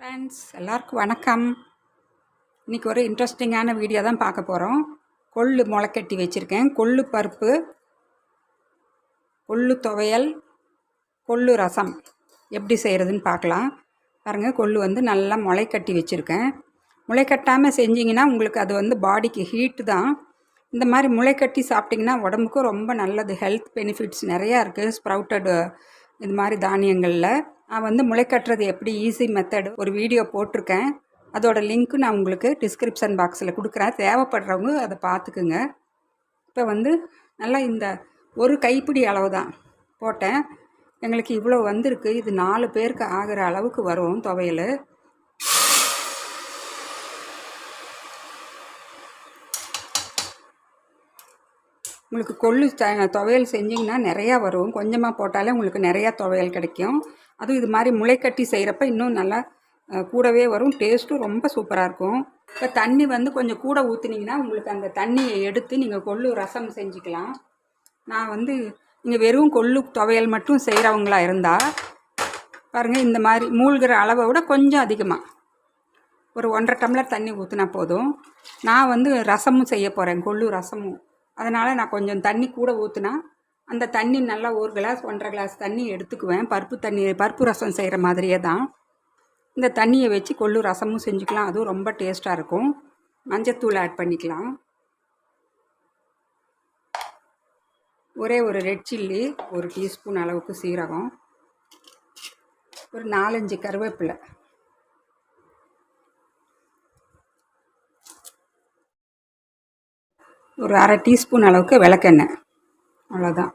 Friends எல்லாருக்கும் வணக்கம். இன்றைக்கி ஒரு இன்ட்ரெஸ்டிங்கான வீடியோ தான் பார்க்க போகிறோம் கொள்ளு முளைக்கட்டி வச்சுருக்கேன். கொள்ளு பருப்பு கொள்ளு துவையல் கொள்ளு ரசம். எப்படி செய்கிறதுன்னு பார்க்கலாம். பாருங்கள் கொள்ளு வந்து நல்லா முளைக்கட்டி வச்சுருக்கேன். முளைக்கட்டாமல் செஞ்சிங்கன்னா உங்களுக்கு அது வந்து பாடிக்கு ஹீட்டு தான். இந்த மாதிரி முளைக்கட்டி சாப்பிட்டிங்கன்னா உடம்புக்கும் ரொம்ப நல்லது. ஹெல்த் பெனிஃபிட்ஸ் நிறையா இருக்குது ஸ்ப்ரவுட்டடு இது மாதிரி தானியங்களில். நான் வந்து முளைக்கட்டுறது எப்படி ஈஸி மெத்தடு ஒரு வீடியோ போட்டிருக்கேன். அதோட லிங்க்கு நான் உங்களுக்கு டிஸ்கிரிப்ஷன் பாக்ஸில் கொடுக்குறேன். தேவைப்படுறவங்க அதை பார்த்துக்குங்க. இப்போ வந்து நல்லா இந்த ஒரு கைப்பிடி அளவு தான் போட்டேன். எங்களுக்கு இவ்வளோ வந்திருக்கு. இது நாலு பேருக்கு ஆகிற அளவுக்கு வரும் துவையல். உங்களுக்கு கொள்ளு த துவையல் செஞ்சிங்கன்னா நிறையா வரும். கொஞ்சமாக போட்டாலே உங்களுக்கு நிறையா துவையல் கிடைக்கும். அதுவும் இது மாதிரி முளைக்கட்டி செய்கிறப்ப இன்னும் நல்லா கூடவே வரும். டேஸ்ட்டும் ரொம்ப சூப்பராக இருக்கும். இப்போ தண்ணி வந்து கொஞ்சம் கூட ஊற்றுனீங்கன்னா உங்களுக்கு அந்த தண்ணியை எடுத்து நீங்கள் கொள்ளு ரசம் செஞ்சுக்கலாம். நான் வந்து நீங்கள் வெறும் கொள்ளு துவையல் மட்டும் செய்கிறவங்களா இருந்தால் பாருங்கள் இந்த மாதிரி மூழ்கிற அளவை விட கொஞ்சம் அதிகமாக ஒரு ஒன்றரை டம்ளர் தண்ணி ஊற்றினா போதும். நான் வந்து ரசமும் செய்ய போகிறேன் கொள்ளு ரசமும். அதனால் நான் கொஞ்சம் தண்ணி கூட ஊற்றினா அந்த தண்ணி நல்லா ஒரு கிளாஸ் ஒன்றரை கிளாஸ் தண்ணி எடுத்துக்குவேன். பருப்பு தண்ணி பருப்பு ரசம் செய்கிற மாதிரியே தான். இந்த தண்ணியை வச்சு கொள்ளு ரசமும் செஞ்சுக்கலாம். அதுவும் ரொம்ப டேஸ்ட்டாக இருக்கும். மஞ்சத்தூள் ஆட் பண்ணிக்கலாம். ஒரே ஒரு ரெட் சில்லி ஒரு டீஸ்பூன் அளவுக்கு சீரகம். ஒரு நாலஞ்சு கருவேப்பிலை. ஒரு அரை டீஸ்பூன் அளவுக்கு விளக்கெண்ணெய். அவ்வளோதான்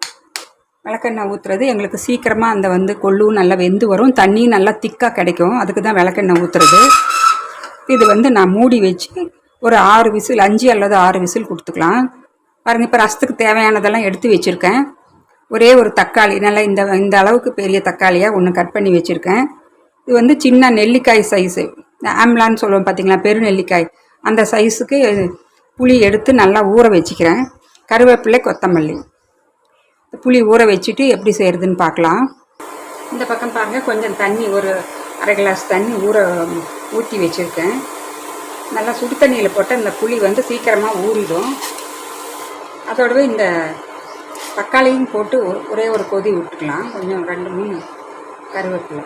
விளக்கெண்ணெய் ஊற்றுறது எங்களுக்கு சீக்கிரமாக அந்த வந்து கொள்ளும் நல்லா வெந்து வரும். தண்ணியும் நல்லா திக்காக கிடைக்கும். அதுக்கு தான் விளக்கெண்ணெய் ஊற்றுறது இது வந்து நான் மூடி வச்சு ஒரு ஆறு விசில் அஞ்சு அல்லது ஆறு விசில் கொடுத்துக்கலாம். பாருங்கள் இப்போ ரசத்துக்கு தேவையானதெல்லாம் எடுத்து வச்சுருக்கேன். ஒரே ஒரு தக்காளி நல்லா இந்த இந்த அளவுக்கு பெரிய தக்காளியாக ஒன்று கட் பண்ணி வச்சுருக்கேன். இது வந்து சின்ன நெல்லிக்காய் சைஸு ஆம்லான்னு சொல்லுவோம் பார்த்தீங்களா பெரு நெல்லிக்காய் அந்த சைஸுக்கு புளி எடுத்து நல்லா ஊற வச்சுக்கிறேன். கருவேப்பிலை கொத்தமல்லி. புளி ஊற வச்சுட்டு எப்படி செய்கிறதுன்னு பார்க்கலாம். இந்த பக்கம் பாருங்கள் கொஞ்சம் தண்ணி ஒரு அரை கிளாஸ் தண்ணி ஊற ஊற்றி வச்சுருக்கேன். நல்லா சுடு தண்ணியில் போட்டால் இந்த புளி வந்து சீக்கிரமாக ஊறிடும். அதோடவே இந்த தக்காளியும் போட்டு ஒரே ஒரு கொதி விட்டுக்கலாம். கொஞ்சம் ரெண்டு மூணு கருவேப்பிலை.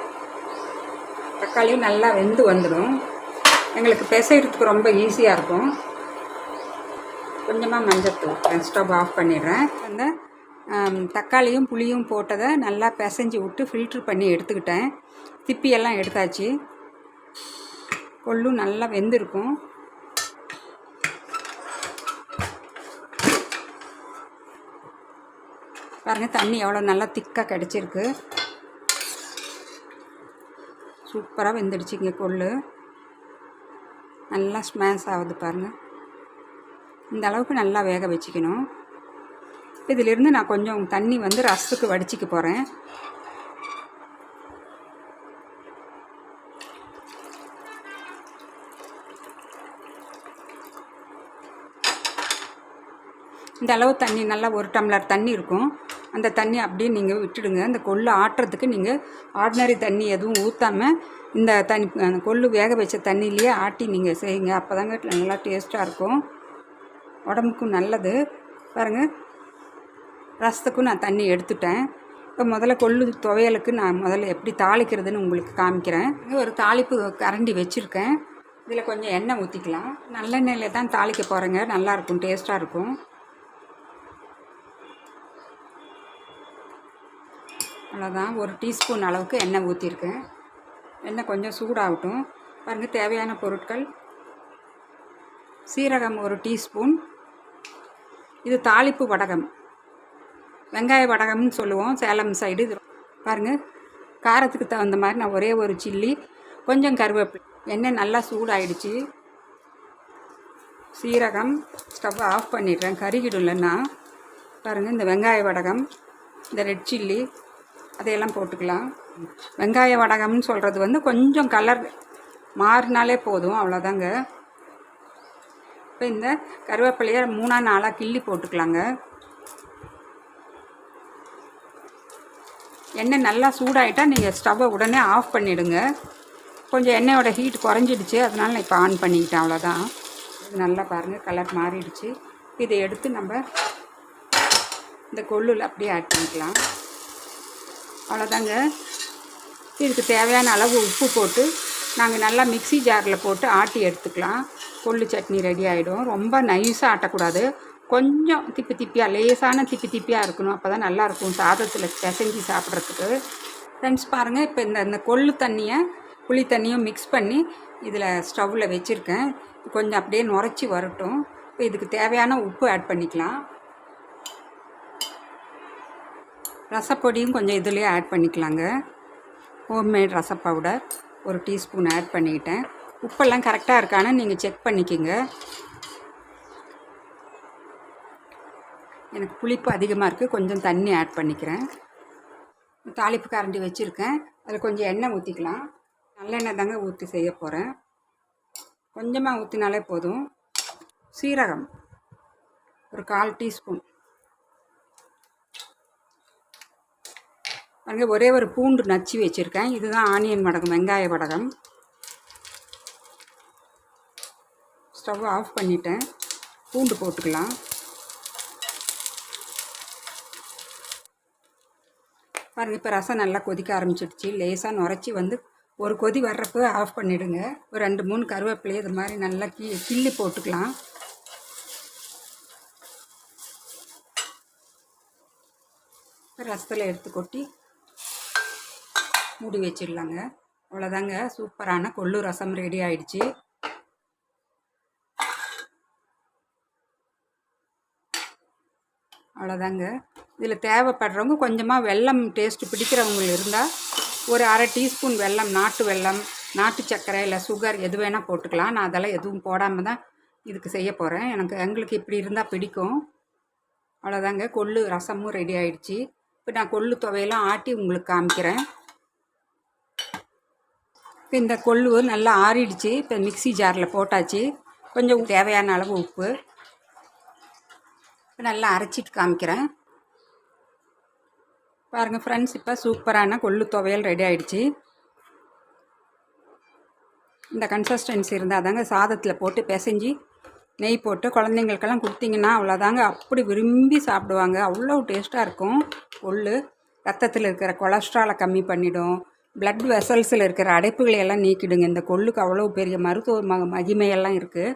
தக்காளியும் நல்லா வெந்து வந்துடும். எங்களுக்கு பிசைகிறதுக்கு ரொம்ப ஈஸியாக இருக்கும். கொஞ்சமாக மஞ்சத்தூள் ஸ்டவ் ஆஃப் பண்ணிடுறேன். அந்த தக்காளியும் புளியும் போட்டதை நல்லா பிசைஞ்சு விட்டு ஃபில்ட்ரு பண்ணி எடுத்துக்கிட்டேன். திப்பியெல்லாம் எடுத்தாச்சு. கொள்ளும் நல்லா வெந்திருக்கும். பாருங்கள் தண்ணி எவ்வளோ நல்லா திக்காக கிடச்சிருக்கு. சூப்பராக வெந்துடுச்சுங்க கொள்ளு. நல்லா ஸ்மாஷ் ஆகுது பாருங்கள் இந்த அளவுக்கு நல்லா வேக வச்சுக்கணும். இதிலிருந்து நான் கொஞ்சம் தண்ணி வந்து ரசத்துக்கு வடிச்சிக்க போகிறேன் இந்த அளவு தண்ணி நல்லா ஒரு டம்ளர் தண்ணி இருக்கும். அந்த தண்ணி அப்படியே நீங்கள் விட்டுடுங்க. அந்த கொள்ளு ஆட்டுறதுக்கு நீங்கள் ஆர்டினரி தண்ணி எதுவும் ஊற்றாமல் இந்த தண்ணி அந்த கொள்ளு வேக வச்ச தண்ணியிலேயே ஆட்டி நீங்கள் செய்யுங்க. அப்போ தாங்க நல்லா டேஸ்ட்டாக இருக்கும். உடம்புக்கும் நல்லது. பாருங்கள் ரசத்துக்கும் நான் தண்ணி எடுத்துட்டேன். இப்போ முதல்ல கொள்ளு துவையலுக்கு நான் முதல்ல எப்படி தாளிக்கிறதுன்னு உங்களுக்கு காமிக்கிறேன். ஒரு தாளிப்பு கரண்டி வச்சுருக்கேன். இதில் கொஞ்சம் எண்ணெய் ஊற்றிக்கலாம். நல்லெண்ணெயில் தான் தாளிக்க போகிறேங்க. நல்லாயிருக்கும் டேஸ்ட்டாக இருக்கும். அவ்வளோதான். ஒரு டீஸ்பூன் அளவுக்கு எண்ணெய் ஊற்றிருக்கேன். எண்ணெய் கொஞ்சம் சூடாகட்டும். பாருங்கள் தேவையான பொருட்கள். சீரகம் ஒரு டீஸ்பூன். இது தாளிப்பு வடகம். வெங்காய வடகம்னு சொல்லுவோம் சேலம் சைடு இது. பாருங்கள் காரத்துக்கு தகுந்த மாதிரி நான் ஒரே ஒரு சில்லி கொஞ்சம் கருவேப்பிலை. எண்ணெய் நல்லா சூடாயிடுச்சு. சீரகம் ஸ்டவ் ஆஃப் பண்ணிடுறேன். கருகிடும் இல்லைன்னா பாருங்கள் இந்த வெங்காய வடகம் இந்த ரெட் சில்லி அதையெல்லாம் போட்டுக்கலாம். வெங்காய வடகம்னு சொல்கிறது வந்து கொஞ்சம் கலர் மாறினாலே போதும் அவ்வளோதாங்க இப்போ இந்த கருவேப்பிலையை மூணா நாளாக கிள்ளி போட்டுக்கலாங்க. எண்ணெய் நல்லா சூடாயிட்டா நீங்கள் ஸ்டவ்வை உடனே ஆஃப் பண்ணிவிடுங்க கொஞ்சம் எண்ணெயோட ஹீட் குறைஞ்சிடுச்சு. அதனால் நான் இப்போ ஆன் பண்ணிக்கிட்டேன். அவ்வளோதான் இது நல்லா பாருங்கள் கலர் மாறிடுச்சு. இதை எடுத்து நம்ம இந்த கொள்ளில் அப்படியே ஆட் பண்ணிக்கலாம். அவ்வளோதாங்க இதுக்கு தேவையான அளவு உப்பு போட்டு நாங்கள் நல்லா மிக்ஸி ஜாரில் போட்டு ஆட்டி எடுத்துக்கலாம். கொள்ளு சட்னி ரெடி ஆகிடும் ரொம்ப நைஸாக ஆட்டக்கூடாது. கொஞ்சம் திப்பி திப்பியாக லேசான திப்பி திப்பியாக இருக்கணும். அப்போ தான் நல்லாயிருக்கும். சாதத்தில் பிசைஞ்சு சாப்பிட்றதுக்கு. ஃப்ரெண்ட்ஸ் பாருங்கள் இப்போ இந்த இந்த கொள்ளு தண்ணியை புளி தண்ணியும் மிக்ஸ் பண்ணி இதில் ஸ்டவ்வில் வச்சுருக்கேன். கொஞ்சம் அப்படியே நுரைச்சி வரட்டும். இப்போ இதுக்கு தேவையான உப்பு ஆட் பண்ணிக்கலாம். ரசப்பொடியும் கொஞ்சம் இதுலேயே ஆட் பண்ணிக்கலாங்க. ஹோம்மேட் ரச பவுடர் ஒரு டீஸ்பூன் ஆட் பண்ணிக்கிட்டேன். உப்பெல்லாம் கரெக்டாக இருக்கான்னு நீங்கள் செக் பண்ணிக்கோங்க. எனக்கு புளிப்பு அதிகமாக இருக்குது கொஞ்சம் தண்ணி ஆட் பண்ணிக்கிறேன். தாளிப்பு கரண்டி வச்சுருக்கேன். அதில் கொஞ்சம் எண்ணெய் ஊற்றிக்கலாம் நல்லெண்ணெய் தாங்க ஊற்றி செய்ய போகிறேன் கொஞ்சமாக ஊற்றினாலே போதும். சீரகம். ஒரு கால் டீஸ்பூன். பாருங்க ஒரே ஒரு பூண்டு நச்சு வச்சுருக்கேன். இதுதான் ஆனியன் வடகம் வெங்காய வடகம். ஸ்டவ் ஆஃப் பண்ணிட்டேன். பூண்டு போட்டுக்கலாம். பாருங்கள் இப்போ ரசம் நல்லா கொதிக்க ஆரம்பிச்சிடுச்சு. லேசாக நுரைச்சி வந்து ஒரு கொதி வர்றப்போ ஆஃப் பண்ணிவிடுங்க ஒரு ரெண்டு மூணு கருவேப்பிலையே இது மாதிரி நல்லா கி கிள்ளி போட்டுக்கலாம். ரசத்தில் எடுத்து கொட்டி மூடி வச்சிடலாங்க. அவ்வளோதாங்க. சூப்பரான கொள்ளு ரசம் ரெடி ஆயிடுச்சு. அவ்வளோதாங்க. இதில் தேவைப்படுறவங்க கொஞ்சமாக வெல்லம் டேஸ்ட்டு பிடிக்கிறவங்க இருந்தால் ஒரு அரை டீஸ்பூன் வெல்லம் நாட்டு வெல்லம் நாட்டு சர்க்கரை இல்லை சுகர் எது வேணால் போட்டுக்கலாம். நான் அதெல்லாம் எதுவும் போடாமல் தான் இதுக்கு செய்ய போகிறேன் எனக்கு எங்களுக்கு இப்படி இருந்தால் பிடிக்கும். அவ்வளோதாங்க. கொள்ளு ரசமும் ரெடி ஆயிடுச்சு. இப்போ நான் கொள்ளு துவையெல்லாம் ஆட்டி உங்களுக்கு காமிக்கிறேன். இப்போ இந்த கொள்ளு நல்லா ஆறிடுச்சு. இப்போ மிக்ஸி ஜாரில் போட்டாச்சு. கொஞ்சம் தேவையான அளவு உப்பு. இப்போ நல்லா அரைச்சிட்டு காமிக்கிறேன். பாருங்கள் ஃப்ரெண்ட்ஸ் இப்போ சூப்பரான கொள்ளு துவையல் ரெடி ஆகிடுச்சி இந்த கன்சிஸ்டன்சி இருந்தால் தாங்க சாதத்தில் போட்டு பிசைஞ்சு நெய் போட்டு குழந்தைங்களுக்கெல்லாம் கொடுத்தீங்கன்னா அவ்வளோதாங்க அப்படி விரும்பி சாப்பிடுவாங்க. அவ்வளோ டேஸ்ட்டாக இருக்கும். கொள்ளு ரத்தத்தில் இருக்கிற கொலஸ்ட்ராலை கம்மி பண்ணிடும். பிளட் வெசல்ஸில் இருக்கிற அடைப்புகளை எல்லாம் நீக்கிடுங்க. இந்த கொள்ளுக்கு அவ்வளோ பெரிய மருத்துவ ம மகிமையெல்லாம் இருக்குது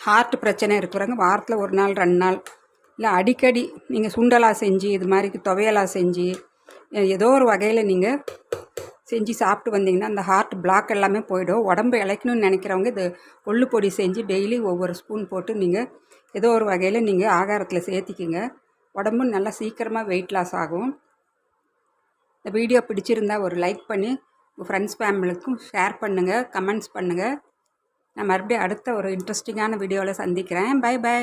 ஹார்ட் பிரச்சனை இருக்கிறவங்க வாரத்தில் ஒரு நாள் ரெண்டு நாள் இல்லை அடிக்கடி நீங்கள் சுண்டலாக செஞ்சு இது மாதிரி துவையலாக செஞ்சு ஏதோ ஒரு வகையில் நீங்கள் செஞ்சு சாப்பிட்டு வந்தீங்கன்னா அந்த ஹார்ட் பிளாக் எல்லாமே போயிடும். உடம்பு இழைக்கணும்னு நினைக்கிறவங்க இது கொள்ளு பொடி செஞ்சு டெய்லி ஒவ்வொரு ஸ்பூன் போட்டு நீங்கள் ஏதோ ஒரு வகையில் நீங்கள் ஆகாரத்தில் சேர்த்திக்கிங்க. உடம்பு நல்லா சீக்கிரமாக வெயிட் லாஸ் ஆகும். இந்த வீடியோ பிடிச்சிருந்தா ஒரு லைக் பண்ணி உங்கள் ஃப்ரெண்ட்ஸ் ஃபேமிலிக்கும் ஷேர் பண்ணுங்கள் கமெண்ட்ஸ் பண்ணுங்கள் நான் மறுபடியும் அடுத்த ஒரு இன்ட்ரெஸ்டிங்கான வீடியோவில் சந்திக்கிறேன். By by